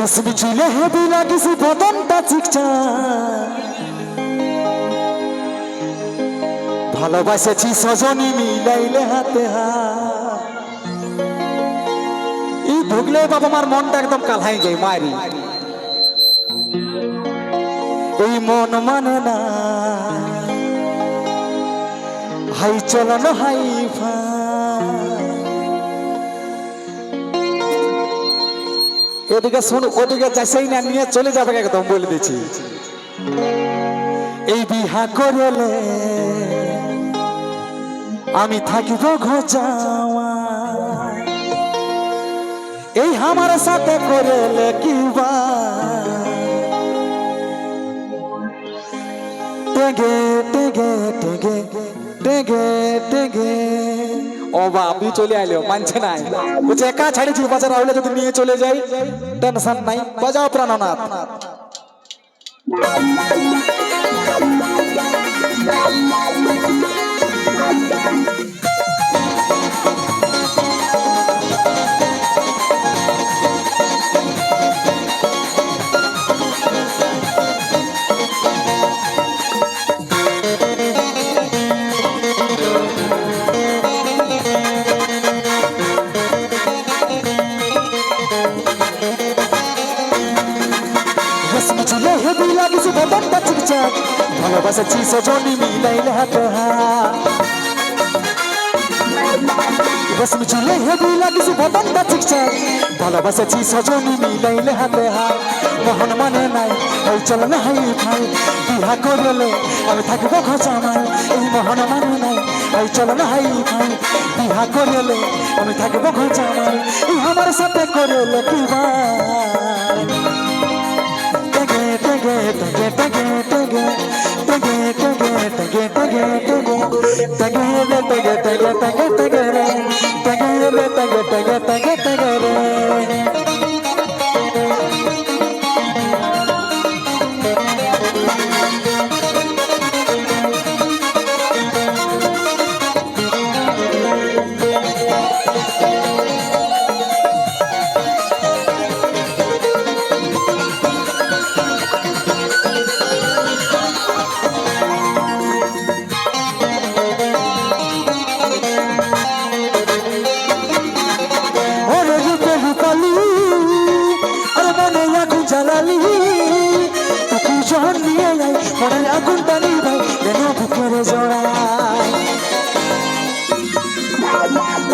রেশমি চুলে হেবি লাগিছি বদনটা চিকচা। ভালোবাসেছি সজনী মিলাইলে হাতে হা এই ঢুকলে বাবা আমার মনটা একদম কালহাই যায় মারি এই মন মানে না। হাই চলন, হাই ফাই। এদিকে শুন, ওদিকে যাইছেই না নিয়ে চলে যাবে একদম বলে দিচ্ছি। এই বিহা করলে আমি থাকিব ঘোচাওয়া এই আমার সাথে করলে কিবা টেগে টেগে টেগে টেগে টেগে। ও বাপি চলে আইলো, মানছে নাই বলছে, একা ছাড়েছি বাজার আউলে যদি নিয়ে চলে যাই, টেনশন নাই, বাজাও প্রাণনাথ। রেশমি হেবি লাগিছে বদনটা চিকচাক ভালোবাসেছি সজনী মিলাইলে হাত হাত রেশমি চুলে হেবি লাগিছে বদনটা চিকচাক ভালোবাসেছি সজনী মিলাইলে হাতে হাত মোহন মানে নাই, ওই চল না হাই ভাই বিহা করলে আমি থাকব খোঁচামাই এই মোহন মানে নাই, ওই চল না হাই ভাই বিহা করলে আমি থাকব খোঁচামাই এই আমার সাথে করলে কি ভাই Tagare, tagare, যখন নিয়ে যাই মনে আগুনটা নিভাই যেন বুকের জড়াই।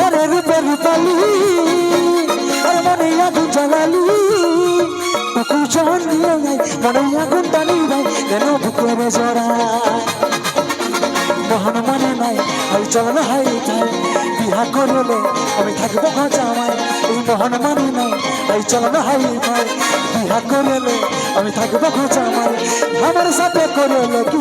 ওরে রূপে রূপালি, আরে মনে আগুন জ্বালালি তুই যখন নিয়ে যাই মনে আগুনটা নিভাই যেন বুকের জড়াই। মোহন মানে নাই ওই চল হাই থাই বিহা করলে আমি থাকব ঘাঁচা আমার এই মোহন মানি নাই, তাই চলো না হাই ভাই বিহা করলে আমি থাকব ঘাঁচা আমার আমার সাথে করলে কি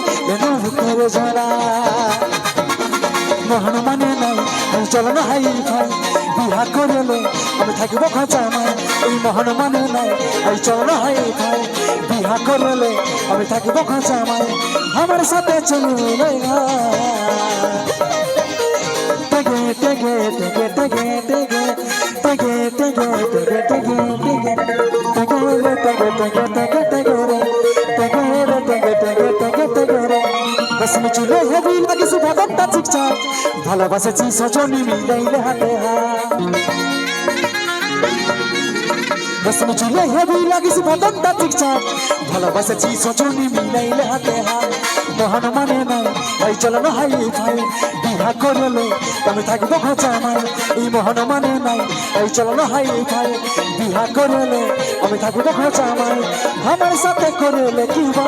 ভিতরে ছাড়া মোহন মানে নাই ওই চল না হাই ভাই বিহা করলে আমি থাকিব খাঁচা আমার এই মোহন মানে নাই ওই চল না হাই ভাই বিহা করলে আমি থাকিব খাঁচা আমার সাথে চললে টেগে টেগে টেগে টেগে টেগে টেগে টেগে টেগে টেগে টেগে টেগে রে টেগে টেগে টেগে টেগে রে টেগে রে রে রসম চুলো হবি লাগে শুধা ঘণ্টা চিকচাক ভালোবাসেছি সজনি মিলাইলে হাতে রসম চুলো হবি লাগে শুধা ঘণ্টা চিকচাক ভালোবাসেছি সজনি মিলাইলে হাতে হাত। দহন মানে নাই ভাই চলন হাই ভাই বিহা করলে তুমি থাকব খোঁজা নাই। এই মহান মানে নাই ভাই চলন হাই ভাই বিহা করলে আমি থাকব খোঁজা নাই। আমার সাথে করলে কি বা